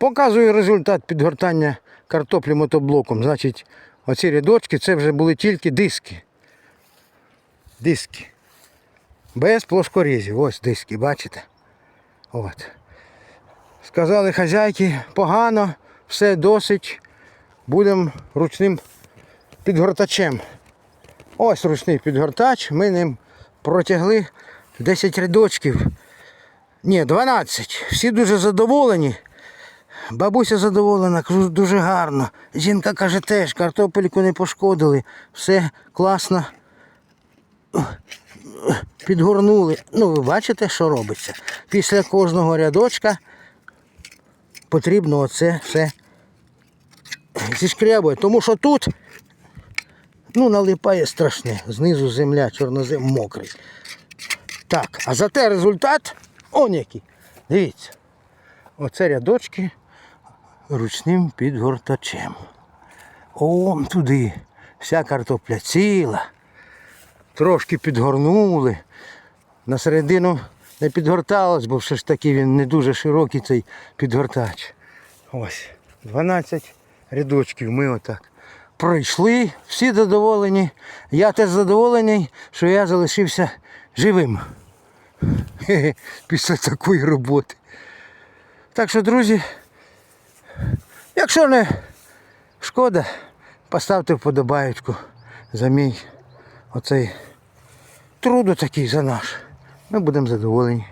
Показую результат підгортання картоплі мотоблоком. Значить, оці рядочки це вже були тільки диски. Диски. Без плоскорізів. Ось диски, бачите? От. Сказали хазяйки, погано, все досить. Будемо ручним підгортачем. Ось ручний підгортач. Ми ним протягли 10 рядочків. Ні, 12. Всі дуже задоволені. Бабуся задоволена, кажу, дуже гарно. Жінка каже, теж картопельку не пошкодили. Все класно. Підгорнули. Ну, ви бачите, що робиться. Після кожного рядочка потрібно оце все зішкрябувати. Тому що тут ну, налипає страшне. Знизу земля, чорнозем мокрий. Так, а зате результат он який. Дивіться. Оце рядочки ручним підгортачем. О, туди. Вся картопля ціла. Трошки підгорнули. На середину не підгорталось, бо все ж таки він не дуже широкий цей підгортач. Ось. 12 рядочків ми отак пройшли, всі задоволені. Я теж задоволений, що я залишився живим. Після такої роботи. Так що, друзі, якщо не шкода, поставте вподобаючку за мій оцей труду такий за наш. Ми будемо задоволені.